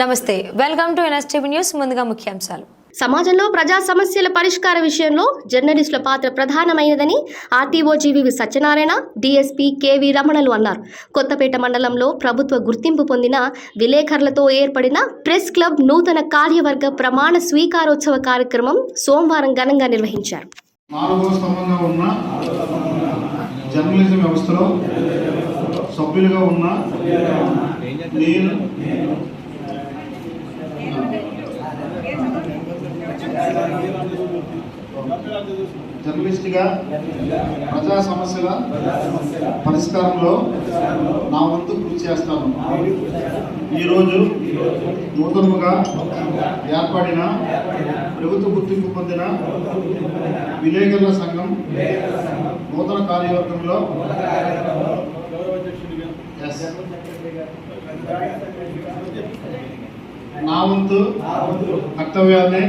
నమస్తే welcome to NSTV news ముందుగా ముఖ్యాంశాలు. సమాజంలో ప్రజా సమస్యల పరిష్కార విషయంలో జర్నలిస్టుల పాత్ర ప్రధానమైనదని RTO GVV Satyanarayana DSP KV రమణలు అన్నారు. కొత్తపేట మండలంలో ప్రభుత్వ గుర్తింపు పొందిన విలేకరులతో ఏర్పడిన ప్రెస్ క్లబ్ నూతన కార్యవర్గ ప్రమాణ స్వీకారోత్సవ కార్యక్రమం సోమవారం ఘనంగా నిర్వహించారు. నాలుగవ స్తంభంగా ఉన్న జర్నలిజం వ్యవస్థలో సభ్యులుగా ఉన్న నేను జర్నలిస్ట్గా ప్రజా సమస్యల పరిష్కారంలో నా వంతు కృషి చేస్తాను ఈరోజు నూతనముగా ఏర్పడిన ప్రభుత్వ గుర్తింపు పొందిన విలేకరుల సంఘం నూతన కార్యవర్గంలో. నా వంతు కర్తవ్యాన్ని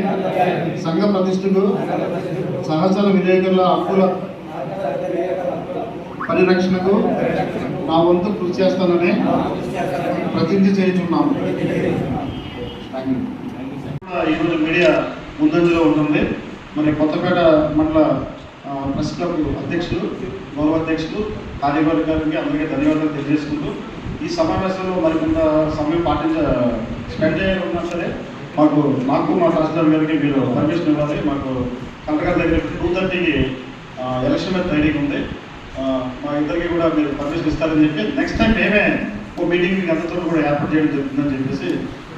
సంఘ ప్రతిష్టకు సహచర విలేకరుల హక్కుల పరిరక్షణకు నా వంతు కృషి చేస్తానని ప్రతిజ్ఞ యూ ఈరోజు మీడియా ముందంజలో ఉంటుంది. మరి కొత్తపేట మండల ప్రెస్ క్లబ్ అధ్యక్షులు గౌరవ అధ్యక్షులు కార్యవర్గానికి అందరికీ ధన్యవాదాలు తెలియజేసుకుంటూ ఈ సమావేశంలో మరి కొంత సమయం పాటించ స్పెండ్ మాకు నాకు మా తహసీల్దార్ గారికి మీరు పర్మిషన్ ఇవ్వాలి మాకు కలెక్టర్ దగ్గర టూ థర్టీకి ఎలక్షన్ మీద ట్రైనింగ్ ఉంది. మా ఇద్దరికి కూడా మీరు పర్మిషన్ ఇస్తారని చెప్పి నెక్స్ట్ టైం మేమే ఓ మీటింగ్ అందరితో కూడా ఏర్పాటు చేయడం జరుగుతుందని చెప్పేసి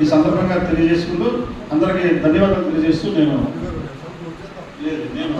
ఈ సందర్భంగా తెలియజేసుకుంటూ అందరికీ ధన్యవాదాలు తెలియజేస్తూ నేను లేదు నేను